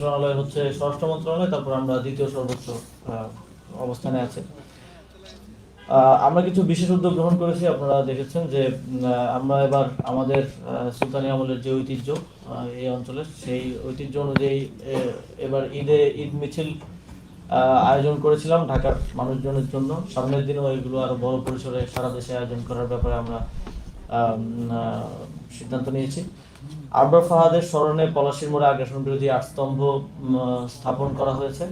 মন্ত্রণালয় হচ্ছে স্বরাষ্ট্র মন্ত্রণালয়, তারপর আমরা দ্বিতীয় সর্বোচ্চ অবস্থানে আছে। আমরা কিছু বিশেষ উদ্যোগ গ্রহণ করেছি, আপনারা দেখেছেন যে আমরা এবার আমাদের সুলতানি আমলের যে ঐতিহ্য এই অঞ্চলের, সেই ঐতিহ্য অনুযায়ী এবার ঈদে ঈদ মিছিল আয়োজন করেছিলাম ঢাকার মানুষজনের জন্য। সামনের দিনেও এগুলো আরও বড় পরিসরে সারা দেশে আয়োজন করার ব্যাপারে আমরা সিদ্ধান্ত নিয়েছি। আরবার ফাহাদের স্মরণে পলাশির মোড়ে আগ্রাসন বিরোধী আট স্তম্ভ স্থাপন করা হয়েছে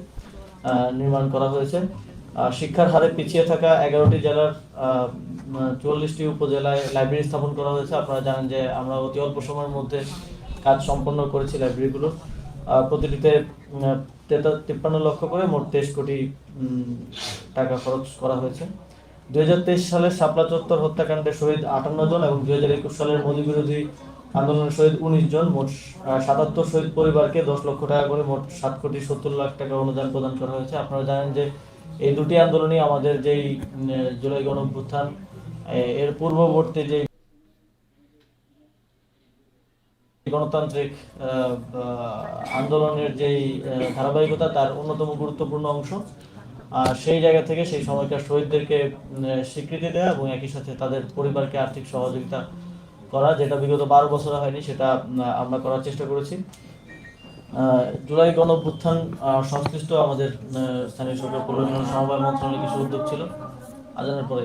নির্মাণ করা হয়েছে। শিক্ষার হারে পিছিয়ে থাকা এগারোটি জেলার চুয়াল্লিশটি উপজেলায় লাইব্রেরি স্থাপন করা হয়েছে। আপনারা জানেন যে আমরা অতি অল্প সময়ের মধ্যে কাজ সম্পন্ন করেছি লাইব্রেরিগুলো। প্রতিটিতে তিপ্পান্ন লক্ষ করে মোট তেইশ কোটি টাকা খরচ করা হয়েছে। দুই হাজার তেইশ সালের শাপলা চত্বর হত্যাকাণ্ডে শহীদ আটান্ন জন এবং দুই হাজার একুশ সালের মোদী বিরোধী আন্দোলনের শহীদ উনিশ জন। মোট সাতাত্তর শহীদ পরিবারকে দশ লক্ষ টাকা করে মোট সাত কোটি সত্তর লাখ টাকা অনুদান প্রদান করা হয়েছে। আপনারা জানেন যে এই দুটি আন্দোলনই আমাদের যেই জুলাই গণভ্যুত্থান এর পূর্ববর্তী যে গণতান্ত্রিক আন্দোলনের যেই ধারাবাহিকতা, তার অন্যতম গুরুত্বপূর্ণ অংশ। সেই জায়গা থেকে সেই সময়কার শহীদদেরকে স্বীকৃতি দেওয়া এবং একই সাথে তাদের পরিবারকে আর্থিক সহযোগিতা করা, যেটা বিগত বারো বছর হয়নি, সেটা আমরা করার চেষ্টা করেছি। জুলাই গণ সংশ্লিষ্ট আমাদের স্থানীয় সরকার পরিবহন সমবায় মন্ত্রণালয়ের কিছু উদ্যোগ ছিল। আজানের পরে।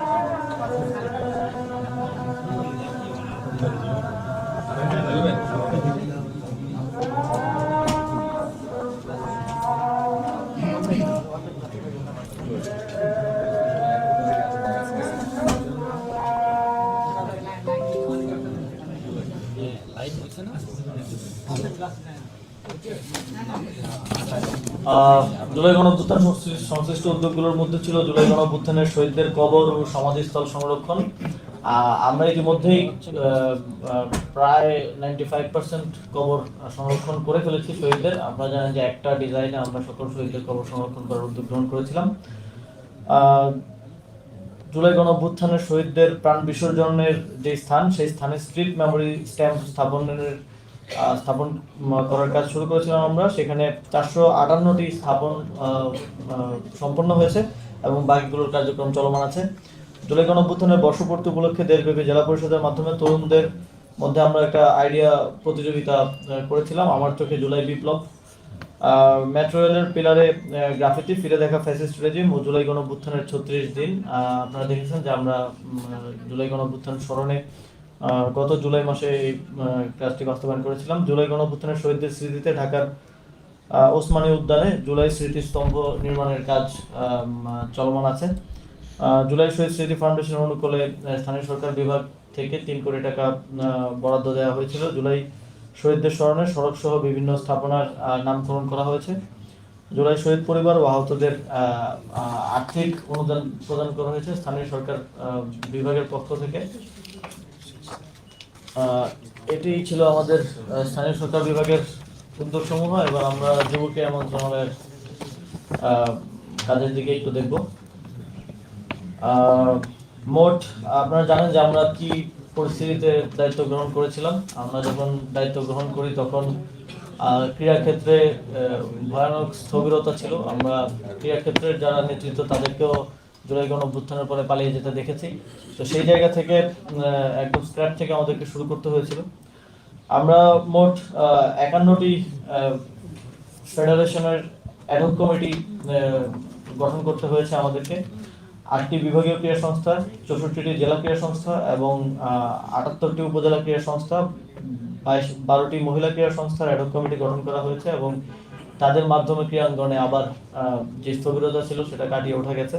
জুলাই গণঅভ্যুত্থান সংশ্লিষ্ট- উদ্যোগগুলোর মধ্যে ছিল জুলাই গণঅভ্যুত্থানের শহীদদের কবর ও সমাধিস্থল সংরক্ষণ। আমরা ইতিমধ্যেই প্রায় নাইনটি ফাইভ পার্সেন্ট কবর সংরক্ষণ করে ফেলেছি শহীদদের। আপনারা জানেন যে একটা ডিজাইনে আমরা সকল শহীদদের কবর সংরক্ষণ করার উদ্যোগ গ্রহণ করেছিলাম। জুলাই গণঅভ্যুত্থানের শহীদদের প্রাণ বিসর্জনের যে স্থান, সেই স্থানে স্ট্রিট মেমোরি স্ট্যাম্প স্থাপনের স্থাপন করার কাজ শুরু করেছিলাম আমরা। সেখানে চারশো আটান্নটি স্থাপন সম্পন্ন হয়েছে এবং বাকিগুলোর কার্যক্রম চলমান আছে। জুলাই গণঅভ্যুত্থানের বর্ষপূর্তি উপলক্ষে দেশব্যাপী জেলা পরিষদের মাধ্যমে তরুণদের মধ্যে আমরা একটা আইডিয়া প্রতিযোগিতা করেছিলাম। আমার চোখে জুলাই বিপ্লব। মেট্রো রেলের পিলারে গ্রাফিতি ফিরে দেখা ফ্যাসিস্ট রেজিম ও জুলাই গণঅভ্যুত্থানের ছত্রিশ দিন। আপনারা দেখেছেন যে আমরা জুলাই গণঅভ্যুত্থান স্মরণে গত জুলাই মাসে এই কাজটি বাস্তবায়ন করেছিলাম। জুলাই গণঅভ্যুত্থানের শহীদদের স্মৃতিতে ঢাকার ওসমানী উদ্যানে জুলাই স্মৃতিস্তম্ভ নির্মাণের কাজ চলমান আছে। জুলাই শহীদ স্মৃতি ফাউন্ডেশন অনুকূলে স্থানীয় সরকার বিভাগ থেকে তিন কোটি টাকা বরাদ্দ দেওয়া হয়েছিল। জুলাই শহীদদের স্মরণে সড়ক সহ বিভিন্ন স্থাপনার নামকরণ করা হয়েছে। জুলাই শহীদ পরিবার ও আহতদের আহ, আহ, আর্থিক অনুদান প্রদান করা হয়েছে স্থানীয় সরকার বিভাগের পক্ষ থেকে। এটি ছিল আমাদের স্থানীয় সরকার বিভাগের উদ্যোগ সমূহ এবার আমরা যুব ক্রীড়া মন্ত্রণালয়ের কাজের দিকে একটু দেখব। মোট আপনারা জানেন যে আমরা কি পরিস্থিতিতে দায়িত্ব গ্রহণ করেছিলাম। আমরা যখন দায়িত্ব গ্রহণ করি তখন আহ, ক্রীড়া ক্ষেত্রে ভয়ানক স্থবিরতা ছিল। আমরা ক্রীড়া ক্ষেত্রের যারা নেতৃত্ব তাদেরকেও জুলাই অভ্যুত্থানের পরে পালিয়ে যেতে দেখেছি। তো সেই জায়গা থেকে একদম স্ক্র্যাপ থেকে আমাদেরকে শুরু করতে হয়েছিল। আমরা মোট একান্নটি ফেডারেশনের অ্যাডহক কমিটি গঠন করতে হয়েছে আমাদেরকে। আটটি বিভাগীয় ক্রীড়া সংস্থা, চৌষট্টিটি জেলা ক্রীড়া সংস্থা এবং আটাত্তরটি উপজেলা ক্রীড়া সংস্থা, বাইশ, বারোটি মহিলা ক্রীড়া সংস্থার অ্যাডক কমিটি গঠন করা হয়েছে এবং তাদের মাধ্যমে ক্রীড়াঙ্গনে আবার যে স্থবিরতা ছিল সেটা কাটিয়ে ওঠা গেছে।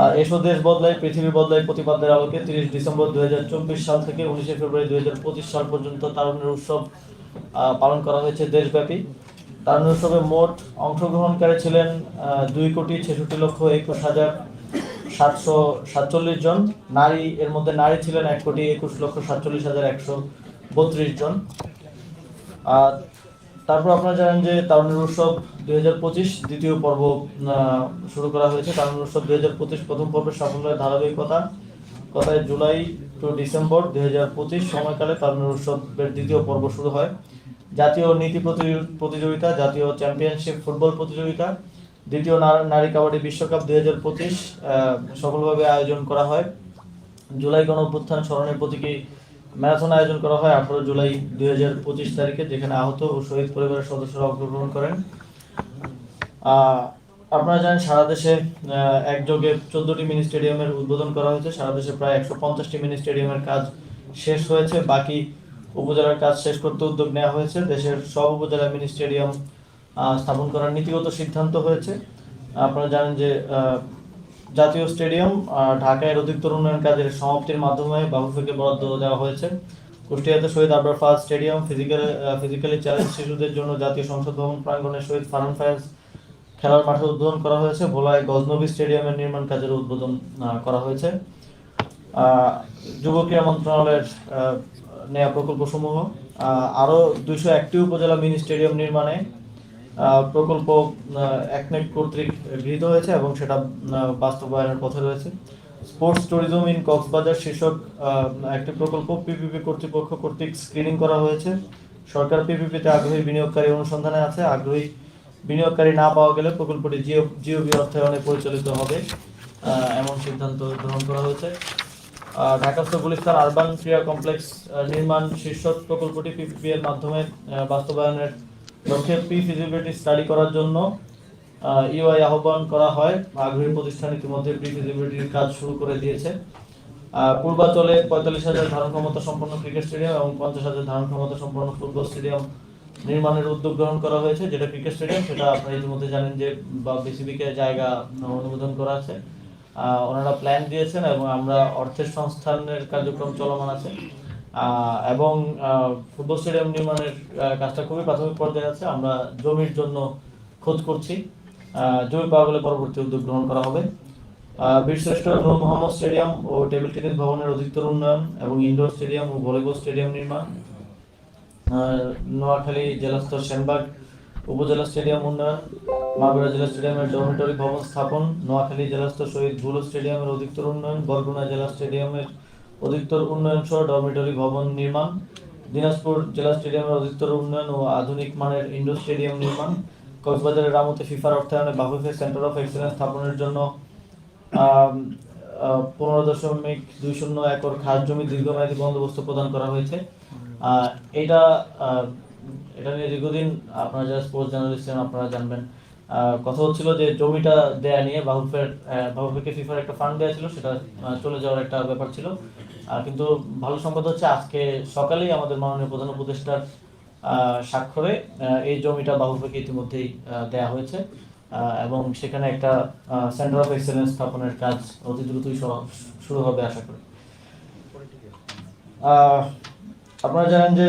আর এসো দেশ বদলায়, পৃথিবী বদলায় প্রতিপাদ্যের আলোকে তিরিশ ডিসেম্বর দু হাজার চব্বিশ সাল থেকে উনিশে ফেব্রুয়ারি দু হাজার পঁচিশ সাল পর্যন্ত তারুণ্যের উৎসব পালন করা হয়েছে দেশব্যাপী। তারুণ্য উৎসবে মোট অংশগ্রহণকারী ছিলেন দুই কোটি ছেষট্টি লক্ষ একুশ হাজার সাতশো সাতচল্লিশ জন। নারী, এর মধ্যে নারী ছিলেন এক কোটি একুশ লক্ষ সাতচল্লিশ হাজার একশো বত্রিশ জন। আর তারপর আপনারা জানেন যে তারুণ্যের উৎসব দুই হাজার পঁচিশ, দ্বিতীয় পর্ব শুরু করা হয়েছে। তারুণ্যের উৎসব দুই হাজার পঁচিশ প্রথম পর্বের সাফল্যের ধারাবাহিকতা। কথায় জুলাই টু ডিসেম্বর দুই হাজার পঁচিশ সময়কালে তারুণ্যের উৎসবের দ্বিতীয় পর্ব শুরু হয়। জাতীয় নীতি প্রতি- প্রতিযোগিতা, জাতীয় চ্যাম্পিয়নশিপ ফুটবল প্রতিযোগিতা দ্বিতীয় নারী কাবাডি বিশ্বকাপ দুই হাজার পঁচিশ সফলভাবে আয়োজন করা হয়। জুলাই গণ অভ্যুত্থান স্মরণের প্রতীকী ম্যারাথন আয়োজন করা হয় আঠারো জুলাই দুই হাজার পঁচিশ তারিখে, যেখানে আহত ও শহীদ পরিবারের সদস্যরা অংশগ্রহণ করেন। আপনারা জানেন সারা দেশে একযোগে চোদ্দটি মিনি স্টেডিয়ামের উদ্বোধন করা হয়েছে। সারা দেশে প্রায় একশো পঞ্চাশটি মিনি স্টেডিয়ামের কাজ শেষ হয়েছে। বাকি উপজেলার কাজ শেষ করতে উদ্যোগ নেওয়া হয়েছে। দেশের সব উপজেলা মিনি স্টেডিয়াম স্থাপন করার নীতিগত সিদ্ধান্ত হয়েছে। আপনারা জানেন যে জাতীয় স্টেডিয়াম ঢাকায় অধিকতর উন্নয়ন কাজের সমাপ্তির মাধ্যমে বাবুফেকে বরাদ্দ দেওয়া হয়েছে। কুষ্টিয়াতে শহীদ আবরার ফাজ স্টেডিয়াম ফিজিক্যাল ফিজিক্যালি চ্যালেঞ্জ শিশুদের জন্য জাতীয় সংসদ ভবন প্রাঙ্গণে শহীদ ফারহান ফায়াজ খেলার মাঠে উদ্বোধন করা হয়েছে। ভোলায় গজনবী স্টেডিয়ামের নির্মাণ কাজের উদ্বোধন করা হয়েছে। যুব ক্রীড়া মন্ত্রণালয়ের নেয়া প্রকল্পসমূহ আহ, আরও দুইশো একটি উপজেলা মিনি স্টেডিয়াম নির্মাণে প্রকল্প আহ, একনেক কর্তৃক গৃহীত হয়েছে এবং সেটা বাস্তবায়নের পথে রয়েছে। স্পোর্টস ট্যুরিজম ইন কক্সবাজার শীর্ষক একটি প্রকল্প পিপিপি কর্তৃপক্ষ কর্তৃক স্ক্রিনিং করা হয়েছে। সরকার পিপিপিতে আগ্রহী বিনিয়োগকারী অনুসন্ধানে আছে। আগ্রহী বিনিয়োগকারী না পাওয়া গেলে প্রকল্পটি জিও জিওবি অর্থায়নে পরিচালিত হবে। এমন সিদ্ধান্ত গ্রহণ করা হয়েছে। ঢাকাস্থ গুলিস্তান আরবান ক্রীড়া কমপ্লেক্স নির্মাণ শীর্ষক প্রকল্পটি পিপিপি এর মাধ্যমে বাস্তবায়নের লক্ষ্যে প্রি ফিজিবিলিটি স্টাডি করার জন্য ইউআই আহ্বান করা হয়। আগ্রহী প্রতিষ্ঠান ইতিমধ্যে প্রি ফিজিবিলিটির কাজ শুরু করে দিয়েছে। পূর্বাচলে পঁয়তাল্লিশ হাজার ধারণ ক্ষমতা সম্পন্ন ক্রিকেট স্টেডিয়াম এবং পঞ্চাশ হাজার ধারণ ক্ষমতা সম্পন্ন ফুটবল স্টেডিয়াম নির্মাণের উদ্যোগ গ্রহণ করা হয়েছে। যেটা ক্রিকেট স্টেডিয়াম সেটা আপনারা ইতিমধ্যে জানেন যে, বা বিসিবিকে জায়গা অনুমোদন করা আছে। ওনারা প্ল্যান দিয়েছেন এবং আমরা অর্থের সংস্থানের কার্যক্রম চলমান আছে। এবং ফুটবল স্টেডিয়াম নির্মাণের কাজটা খুবই প্রাথমিক পর্যায়ে আছে। আমরা জমির জন্য খোঁজ করছি। জমি পাওয়া গেলে পরবর্তী উদ্যোগ গ্রহণ করা হবে। বীরশ্রেষ্ঠ নূর মোহাম্মদ স্টেডিয়াম ও টেবিল টেনিস ভবনের অধিকতর উন্নয়ন এবং ইনডোর স্টেডিয়াম ও ভলিবল স্টেডিয়াম নির্মাণ। নোয়াখালী জেলাস্তর সেনবাগ উপজেলা স্টেডিয়াম উন্নয়ন, মাগুরা জেলা স্টেডিয়ামের ডরমিটরি ভবন স্থাপন, নোয়াখালী জেলাস্তর শহীদ ভুলো স্টেডিয়ামের অধিকতর উন্নয়ন, বরগুনা জেলা স্টেডিয়ামের অধিকতর উন্নয়ন সহ ডরমিটরি ভবন নির্মাণ, দিনাজপুর জেলা স্টেডিয়ামের অধিকতর উন্নয়ন ও আধুনিক মানের ইনডোর স্টেডিয়াম নির্মাণ, কক্সবাজারের রামতে ফিফার অর্থায়নে বাহুফে সেন্টার অফ এক্সেলেন্স স্থাপনের জন্য পনেরো দশমিক দুই শূন্য একর খাস জমি দীর্ঘমেয়াদী বন্দোবস্ত প্রদান করা হয়েছে। এটা এটা নিয়ে দীর্ঘদিন আপনারা যারা স্পোর্টস জার্নালিস্ট আপনারা জানবেন। কথা হচ্ছিল যে জমিটা দেয়া নিয়ে বাহুফের বাহুফেকে ফিফার একটা ফান্ড দেওয়া ছিল, সেটা চলে যাওয়ার একটা ব্যাপার ছিল। কিন্তু ভালো সংবাদ হচ্ছে আজকে সকালেই আমাদের মাননীয় প্রধান উপদেষ্টার স্বাক্ষরে এই জমিটা বাহুফেকে ইতিমধ্যেই দেয়া হয়েছে। এবং সেখানে একটা সেন্টার অফ এক্সেলেন্স স্থাপনের কাজ অতি দ্রুতই শুরু হবে আশা করি। আপনারা জানেন যে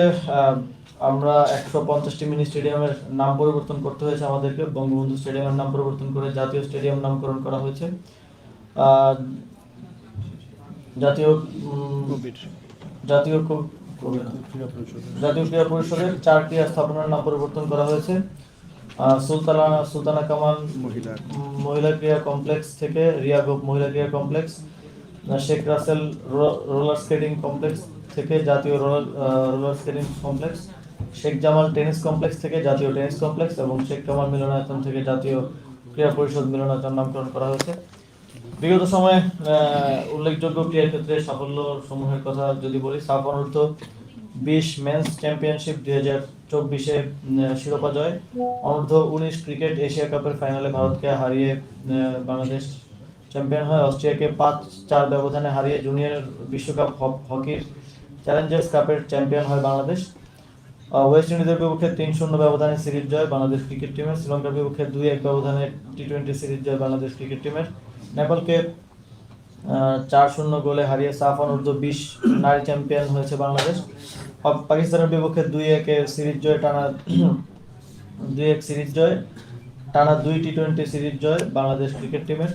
আমরা একশো পঞ্চাশটি মিনি স্টেডিয়ামের নাম পরিবর্তন করতে হয়েছে আমাদেরকে। বঙ্গবন্ধু স্টেডিয়ামের নাম পরিবর্তন করে জাতীয় স্টেডিয়াম নামকরণ করা হয়েছে। জাতীয় জাতীয় জাতীয় ক্রীড়া পরিষদের চার ক্রীড়া স্থাপনার নাম পরিবর্তন করা হয়েছে। সুলতানা সুলতানা কামাল মহিলা মহিলা ক্রীড়া কমপ্লেক্স থেকে রিয়া গোপ মহিলা ক্রীড়া complex Sheikh Russel roller skating complex থেকে জাতীয় roller skating complex Sheikh Jamal tennis complex থেকে জাতীয় টেনিস কমপ্লেক্স এবং শেখ কামাল মিলনায়তন থেকে জাতীয় ক্রীড়া পরিষদ মিলনায়তন নামকরণ করা হয়েছে। বিগত সময়ে উল্লেখযোগ্য ক্রীড়া ক্ষেত্রে সাফল্য সমূহের কথা যদি বলি সাফ অনূর্ধ্ব বিশ মেন্স চ্যাম্পিয়নশিপ দুই হাজার চব্বিশে শিরোপা জয়, অনূর্ধ্ব উনিশ ক্রিকেট এশিয়া কাপের ফাইনালে ভারতকে হারিয়ে বাংলাদেশ চ্যাম্পিয়ন হয়। অস্ট্রিয়াকে পাঁচ চার ব্যবধানে হারিয়ে জুনিয়র বিশ্বকাপ হক- হকির চ্যালেঞ্জার্স কাপের চ্যাম্পিয়ন হয় বাংলাদেশ। ওয়েস্ট ইন্ডিজের বিপক্ষে তিন শূন্য ব্যবধানে সিরিজ জয় বাংলাদেশ ক্রিকেট টিমের শ্রীলঙ্কার বিপক্ষে দুই এক ব্যবধানে টি টোয়েন্টি সিরিজ জয় বাংলাদেশ ক্রিকেট টিমের নেপালকে চার শূন্য গোলে হারিয়ে সাফ অনূর্ধ্ব বিশ নারী চ্যাম্পিয়ন হয়েছে বাংলাদেশ। পাকিস্তানের বিপক্ষে দুই একে সিরিজ জয় টানা, দুই এক সিরিজ জয় টানা দুই টি টোয়েন্টি সিরিজ জয় বাংলাদেশ ক্রিকেট টিমের।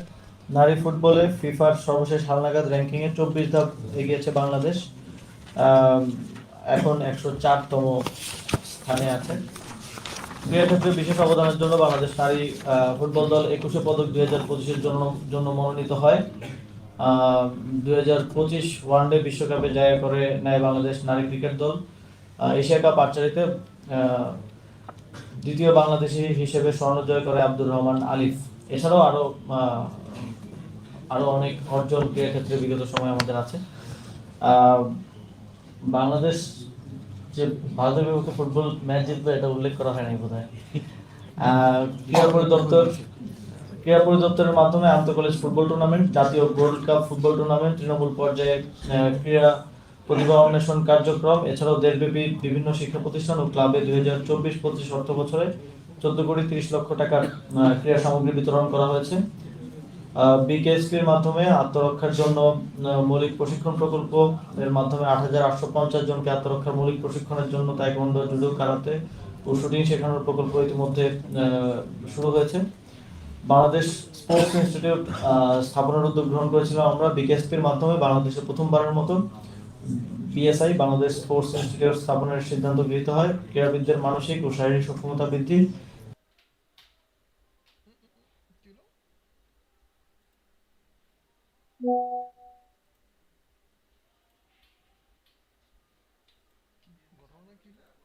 নারী ফুটবলে ফিফার সর্বশেষ হালনাগাদ র্যাঙ্কিংয়ে চব্বিশ ধাপ এগিয়েছে বাংলাদেশ। এখন একশো চারতম স্থানে আছে। ক্রীড়া ক্ষেত্রে বিশেষ অবদানের জন্য বাংলাদেশ নারী ফুটবল দল একুশে পদক দুই হাজার পঁচিশের জন্য জন্য মনোনীত হয়। দুই হাজার পঁচিশ ওয়ানডে বিশ্বকাপে জয় করে নেয় বাংলাদেশ নারী ক্রিকেট দল। এশিয়া কাপ আর্চারিতে আহ, দ্বিতীয় বাংলাদেশি হিসেবে স্বর্ণ জয় করে আব্দুর রহমান আলিফ। এছাড়াও আরও আহ, আরও অনেক অর্জন ক্রীড়া ক্ষেত্রে বিগত সময় আমাদের আছে। বাংলাদেশ যে ভারতের বিপক্ষে ফুটবল ম্যাচ জিতবে এটা উল্লেখ করা হয়নি বোধ হয় ক্রীড়া পরিদপ্তর ক্রীড়া পরিদপ্তরের মাধ্যমে আন্ত কলেজ ফুটবল টুর্নামেন্ট জাতীয় গোল্ড কাপ ফুটবল টুর্নামেন্ট তৃণমূল পর্যায়ে ক্রীড়া প্রতিভা অন্বেষণ কার্যক্রম এছাড়াও দেশব্যাপী বিভিন্ন শিক্ষা প্রতিষ্ঠান ও ক্লাবে দুই হাজার চব্বিশ পঁচিশ অর্থ বছরে চোদ্দ কোটি তিরিশ লক্ষ টাকার ক্রীড়া সামগ্রী বিতরণ করা হয়েছে। বিকেএসপির মাধ্যমে আত্মরক্ষার জন্য মৌলিক প্রশিক্ষণ প্রকল্প এর মাধ্যমে আট হাজার আটশো পঞ্চাশ জনকে আত্মরক্ষার মৌলিক প্রশিক্ষণের জন্য তাইকোয়ান্ডো জুডো কারাতে ও শুটিং শেখানোর প্রকল্প ইতিমধ্যে শুরু হয়েছে। বাংলাদেশ স্পোর্টস ইনস্টিটিউট স্থাপনের উদ্যোগ গ্রহণ করেছিলাম আমরা বিকেএসপির মাধ্যমে বাংলাদেশে প্রথমবারের মতো। বিএসআই, বাংলাদেশ স্পোর্টস ইনস্টিটিউট, স্থাপনের সিদ্ধান্ত গৃহীত হয়। ক্রীড়াবিদদের মানসিক ও শারীরিক সক্ষমতা বৃদ্ধি do that.